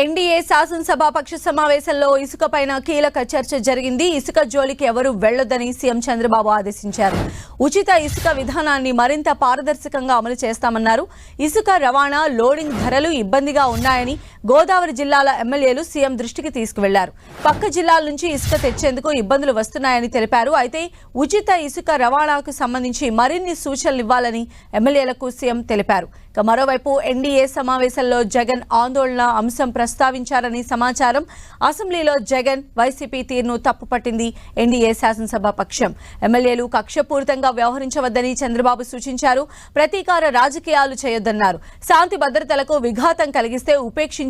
NDA శాసనసభాపక్ష సమావేశంలో ఇసుక పైన కీలక చర్చ జరిగింది. ఇసుక జోలికి ఎవరూ వెళ్ళొద్దని సీఎం చంద్రబాబు ఆదేశించారు. ఉచిత ఇసుక విధానాన్ని మరింత పారదర్శకంగా అమలు చేస్తామన్నారు. ఇసుక రవాణా లోడింగ్ ధరలు ఇబ్బందిగా ఉన్నాయని గోదావరి జిల్లాల ఎమ్మెల్యేలు సీఎం దృష్టికి తీసుకువెళ్ళారు. పక్క జిల్లాల నుంచి ఇసుక తెచ్చేందుకు ఇబ్బందులు వస్తున్నాయని తెలిపారు. అయితే ఉచిత ఇసుక రవాణాకు సంబంధించి మరిన్ని సూచనలు ఇవ్వాలని ఎమ్మెల్యేలకు సీఎం తెలిపారు. ఇక మరోవైపు ఎన్డీఏ సమావేశంలో జగన్ ఆందోళన అంశం ప్రస్తావించారని సమాచారం. అసెంబ్లీలో జగన్ వైసీపీ తీరును తప్పుపట్టింది ఎన్డీఏ శాసనసభ పక్షం. ఎమ్మెల్యేలు కక్షపూరితంగా వ్యవహరించవద్దని చంద్రబాబు సూచించారు. ప్రతీకార రాజకీయాలు చేయొద్దన్నారు. శాంతి భద్రతలకు విఘాతం కలిగిస్తే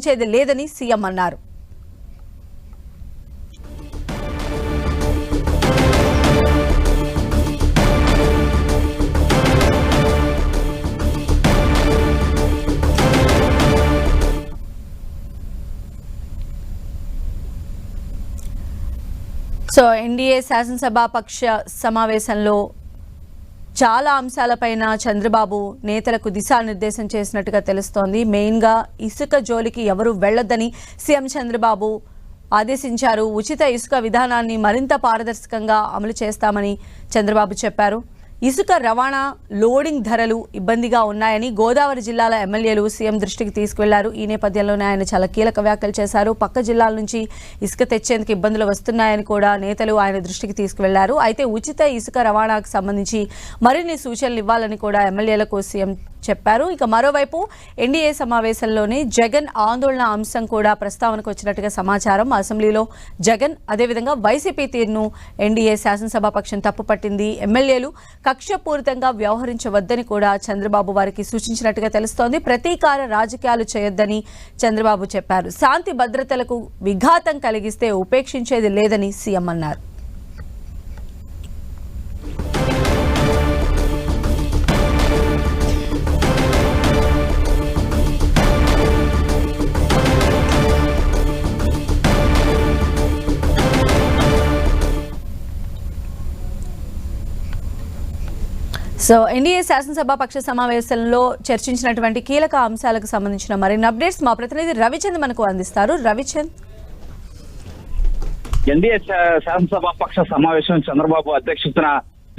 ఉపేక్షించేది లేదని సీఎం అన్నారు. సో ఎన్డీఏ శాసనసభా పక్ష సమావేశంలో చాలా అంశాలపైన చంద్రబాబు నేతలకు దిశానిర్దేశం చేసినట్టుగా తెలుస్తోంది. మెయిన్గా ఇసుక జోలికి ఎవరు వెళ్ళొద్దని సీఎం చంద్రబాబు ఆదేశించారు. ఉచిత ఇసుక విధానాన్ని మరింత పారదర్శకంగా అమలు చేస్తామని చంద్రబాబు చెప్పారు. ఇసుక రవాణా లోడింగ్ ధరలు ఇబ్బందిగా ఉన్నాయని గోదావరి జిల్లాల ఎమ్మెల్యేలు సీఎం దృష్టికి తీసుకువెళ్ళారు. ఈ నేపథ్యంలోనే ఆయన చాలా కీలక వ్యాఖ్యలు చేశారు. పక్క జిల్లాల నుంచి ఇసుక తెచ్చేందుకు ఇబ్బందులు వస్తున్నాయని కూడా నేతలు ఆయన దృష్టికి తీసుకువెళ్ళారు. అయితే ఉచిత ఇసుక రవాణాకు సంబంధించి మరిన్ని సూచనలు ఇవ్వాలని కూడా ఎమ్మెల్యేలకు సీఎం చెప్పారు. ఇక మరోవైపు ఎన్డీఏ సమావేశంలోనే జగన్ ఆందోళన అంశం కూడా ప్రస్తావనకు వచ్చినట్టుగా సమాచారం. అసెంబ్లీలో జగన్ అదేవిధంగా వైసీపీ తీరును ఎన్డీఏ శాసనసభాపక్షం తప్పుపట్టింది. ఎమ్మెల్యేలు కక్షపూరితంగా వ్యవహరించవద్దని కూడా చంద్రబాబు వారికి సూచించినట్టుగా తెలుస్తోంది. ప్రతీకార రాజకీయాలు చేయొద్దని చంద్రబాబు చెప్పారు. శాంతి భద్రతలకు విఘాతం కలిగిస్తే ఉపేక్షించేది లేదని సీఎం అన్నారు. సో ఎన్డీఏ శాసనసభ పక్ష సమావేశంలో చర్చించినటువంటి కీలక అంశాలకు సంబంధించిన మరిన్ని అప్డేట్స్ మా ప్రతినిధి రవిచంద్ మనకు అందిస్తారు. రవిచంద్. ఎన్డీఏ శాసనసభ పక్ష సమావేశం చంద్రబాబు అధ్యక్షతన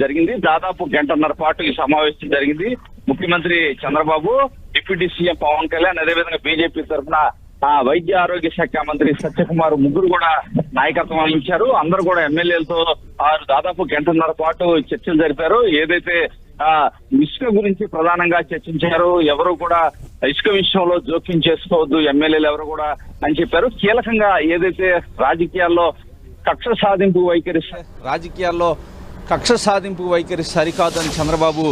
జరిగింది. దాదాపు గంటన్నర పాటు ఈ సమావేశం జరిగింది. ముఖ్యమంత్రి చంద్రబాబు డిప్యూటీ సీఎం పవన్ కళ్యాణ్ అదేవిధంగా బీజేపీ తరఫున ఆ వైద్య ఆరోగ్య శాఖ మంత్రి సత్యకుమార్ ముగ్గురు కూడా నాయకత్వం వహించారు. అందరూ కూడా ఎమ్మెల్యేలతో దాదాపు గంటన్నర పాటు చర్చలు జరిపారు. ఏదైతే ఇసుక గురించి ప్రధానంగా చర్చించారు. ఎవరు కూడా ఇసుక విషయంలో జోక్యం చేసుకోవద్దు. ఎమ్మెల్యేలు ఎవరు కూడా అని చెప్పారు. కీలకంగా ఏదైతే రాజకీయాల్లో కక్ష సాధింపు వైఖరి రాజకీయాల్లో కక్ష సాధింపు వైఖరి సరికాదని చంద్రబాబు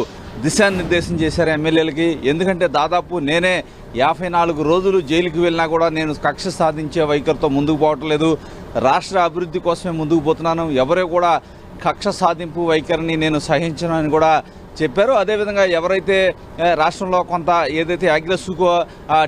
దిశానిర్దేశం చేశారు ఎమ్మెల్యేలకి. ఎందుకంటే దాదాపు నేనే యాభై నాలుగు రోజులు జైలుకి వెళ్ళినా కూడా నేను కక్ష సాధించే వైఖరితో ముందుకు పోవట్లేదు రాష్ట్ర అభివృద్ధి కోసమే ముందుకు పోతున్నాను. ఎవరో కూడా కక్ష సాధింపు వైఖరిని నేను సహించను అని కూడా చెప్పారు. అదేవిధంగా ఎవరైతే రాష్ట్రంలో కొంత ఏదైతే అగ్రసుకో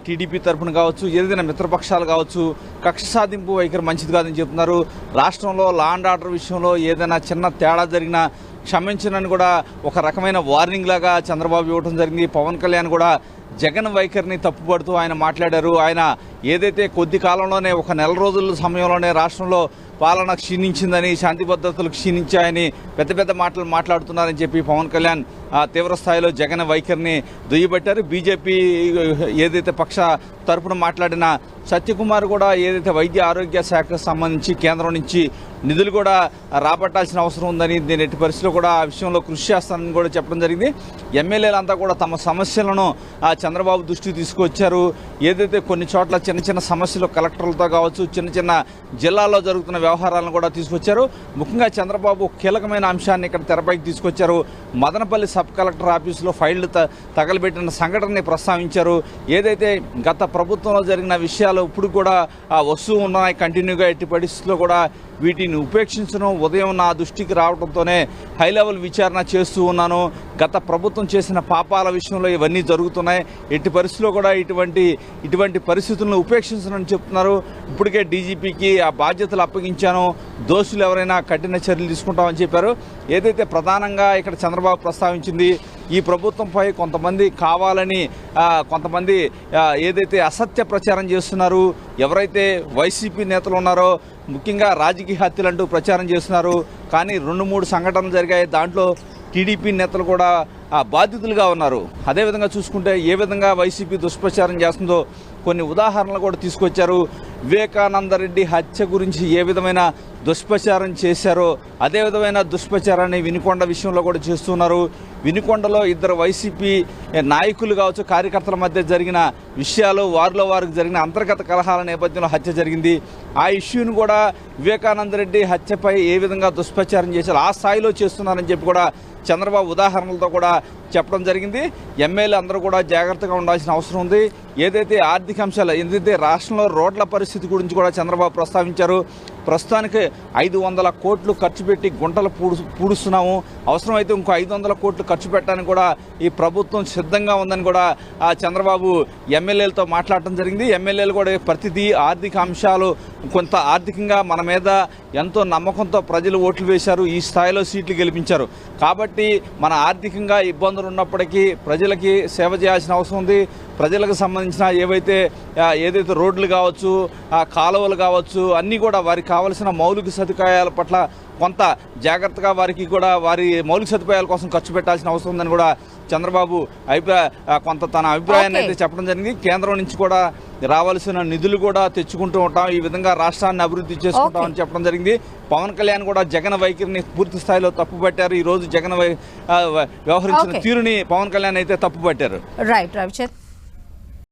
టీడీపీ తరఫున కావచ్చు ఏదైనా మిత్రపక్షాలు కావచ్చు కక్ష సాధింపు వైఖరి మంచిది కాదని చెప్తున్నారు. రాష్ట్రంలో లా అండ్ ఆర్డర్ విషయంలో ఏదైనా చిన్న తేడా జరిగినా క్షమించనని కూడా ఒక రకమైన వార్నింగ్ లాగా చంద్రబాబు ఇవ్వడం జరిగింది. పవన్ కళ్యాణ్ కూడా జగన్ వైఖరిని తప్పుపడుతూ ఆయన మాట్లాడారు. ఆయన ఏదైతే కొద్ది కాలంలోనే ఒక నెల రోజుల సమయంలోనే రాష్ట్రంలో పాలన క్షీణించిందని శాంతి భద్రతలు క్షీణించాయని పెద్ద పెద్ద మాటలు మాట్లాడుతున్నారని చెప్పి పవన్ కళ్యాణ్ తీవ్రస్థాయిలో తీవ్ర స్థాయిలో జగన్ వైఖరిని దుయ్యబట్టారు. బీజేపీ ఏదైతే పక్ష తరపున మాట్లాడిన సత్యకుమార్ కూడా ఏదైతే వైద్య ఆరోగ్య శాఖకు సంబంధించి కేంద్రం నుంచి నిధులు కూడా రాబట్టాల్సిన అవసరం ఉందని దీని ఎట్టి పరిస్థితిలో కూడా ఆ విషయంలో కృషి చేస్తానని కూడా చెప్పడం జరిగింది. ఎమ్మెల్యేలంతా కూడా తమ సమస్యలను ఆ చంద్రబాబు దృష్టికి తీసుకొచ్చారు. ఏదైతే కొన్ని చోట్ల చిన్న చిన్న సమస్యలు కలెక్టర్లతో కావచ్చు చిన్న చిన్న జిల్లాల్లో జరుగుతున్న వ్యవహారాలను కూడా తీసుకొచ్చారు. ముఖ్యంగా చంద్రబాబు కీలకమైన అంశాన్ని ఇక్కడ తెరపైకి తీసుకొచ్చారు. మదనపల్లి సబ్ కలెక్టర్ ఆఫీసులో ఫైళ్ళు త తగలబెట్టిన సంఘటనని ప్రస్తావించారు. ఏదైతే గత ప్రభుత్వంలో జరిగిన విషయాలు ఇప్పుడు కూడా ఆ, వస్తూ ఉన్నాయి కంటిన్యూగా ఎట్టి పరిస్థితుల్లో కూడా వీటిని ఉపేక్షించడం ఉదయం నా దృష్టికి రావడంతోనే హై లెవెల్ విచారణ చేస్తూ ఉన్నాను. గత ప్రభుత్వం చేసిన పాపాల విషయంలో ఇవన్నీ జరుగుతున్నాయి. ఎట్టి పరిస్థితుల్లో కూడా ఇటువంటి ఇటువంటి పరిస్థితులను ఉపేక్షించనని చెప్తున్నారు. ఇప్పటికే డీజీపీకి ఆ బాధ్యతలు అప్పగించాను. దోషులు ఎవరైనా కఠిన చర్యలు తీసుకుంటామని చెప్పారు. ఏదైతే ప్రధానంగా ఇక్కడ చంద్రబాబు ప్రస్తావించింది ఈ ప్రభుత్వంపై కొంతమంది కావాలని కొంతమంది ఏదైతే అసత్య ప్రచారం చేస్తున్నారు ఎవరైతే వైసీపీ నేతలు ఉన్నారో ముఖ్యంగా రాజకీయ హత్యలంటూ ప్రచారం చేస్తున్నారు. కానీ రెండు మూడు సంఘటనలు జరిగాయి. దాంట్లో టీడీపీ నేతలు కూడా ఆ, బాధితులుగా ఉన్నారు. అదేవిధంగా చూసుకుంటే ఏ విధంగా వైసీపీ దుష్ప్రచారం చేస్తుందో కొన్ని ఉదాహరణలు కూడా తీసుకొచ్చారు. వివేకానంద రెడ్డి హత్య గురించి ఏ విధమైన దుష్ప్రచారం చేశారో అదే విధమైన దుష్ప్రచారాన్ని వినుకొండ విషయంలో కూడా చేస్తున్నారు. వినుకొండలో ఇద్దరు వైసీపీ నాయకులు కావచ్చు కార్యకర్తల మధ్య జరిగిన విషయాలు వారిలో వారికి జరిగిన అంతర్గత కలహాల నేపథ్యంలో హత్య జరిగింది. ఆ ఇష్యూను కూడా వివేకానంద రెడ్డి హత్యపై ఏ విధంగా దుష్ప్రచారం చేశారు ఆ స్థాయిలో చేస్తున్నారని చెప్పి కూడా చంద్రబాబు ఉదాహరణలతో కూడా చెప్పడం జరిగింది. ఎమ్మెల్యే అందరూ కూడా జాగ్రత్తగా ఉండాల్సిన అవసరం ఉంది. ఏదైతే ఆర్థిక అంశాలు ఏదైతే రాష్ట్రంలో రోడ్ల పరిస్థితి గురించి కూడా చంద్రబాబు ప్రస్తావించారు ప్రస్తుతానికి ఐదు వందల కోట్లు ఖర్చు పెట్టి గుంటలు పూడు పూడుస్తున్నాము. అవసరమైతే ఇంకో ఐదు వందల కోట్లు ఖర్చు పెట్టడానికి కూడా ఈ ప్రభుత్వం సిద్ధంగా ఉందని కూడా ఆ చంద్రబాబు ఎమ్మెల్యేలతో మాట్లాడటం జరిగింది. ఎమ్మెల్యేలు కూడా ప్రతిదీ ఆర్థిక అంశాలు కొంత ఆర్థికంగా మన మీద ఎంతో నమ్మకంతో ప్రజలు ఓట్లు వేశారు ఈ స్థాయిలో సీట్లు గెలిపించారు. కాబట్టి మన ఆర్థికంగా ఇబ్బందులు ఉన్నప్పటికీ ప్రజలకి సేవ చేయాల్సిన అవసరం ఉంది. ప్రజలకు సంబంధించిన ఏవైతే ఏదైతే రోడ్లు కావచ్చు కాలువలు కావచ్చు అన్నీ కూడా వారికి కావలసిన మౌలిక సదుపాయాల పట్ల కొంత జాగ్రత్తగా వారికి కూడా వారి మౌలిక సదుపాయాల కోసం ఖర్చు పెట్టాల్సిన అవసరం ఉందని కూడా చంద్రబాబు అభిప్రాయ కొంత తన అభిప్రాయాన్ని. అయితే చెప్పడం జరిగింది. కేంద్రం నుంచి కూడా రావాల్సిన నిధులు కూడా తెచ్చుకుంటూ ఉంటాం. ఈ విధంగా రాష్ట్రాన్ని అభివృద్ధి చేసుకుంటాం అని చెప్పడం జరిగింది. పవన్ కళ్యాణ్ కూడా జగన్ వైఖరిని పూర్తి స్థాయిలో తప్పుపట్టారు ఈ రోజు జగన్ వ్యవహరించిన. తీరుని పవన్ కళ్యాణ్ అయితే తప్పుపట్టారు రైట్ రవిచంద్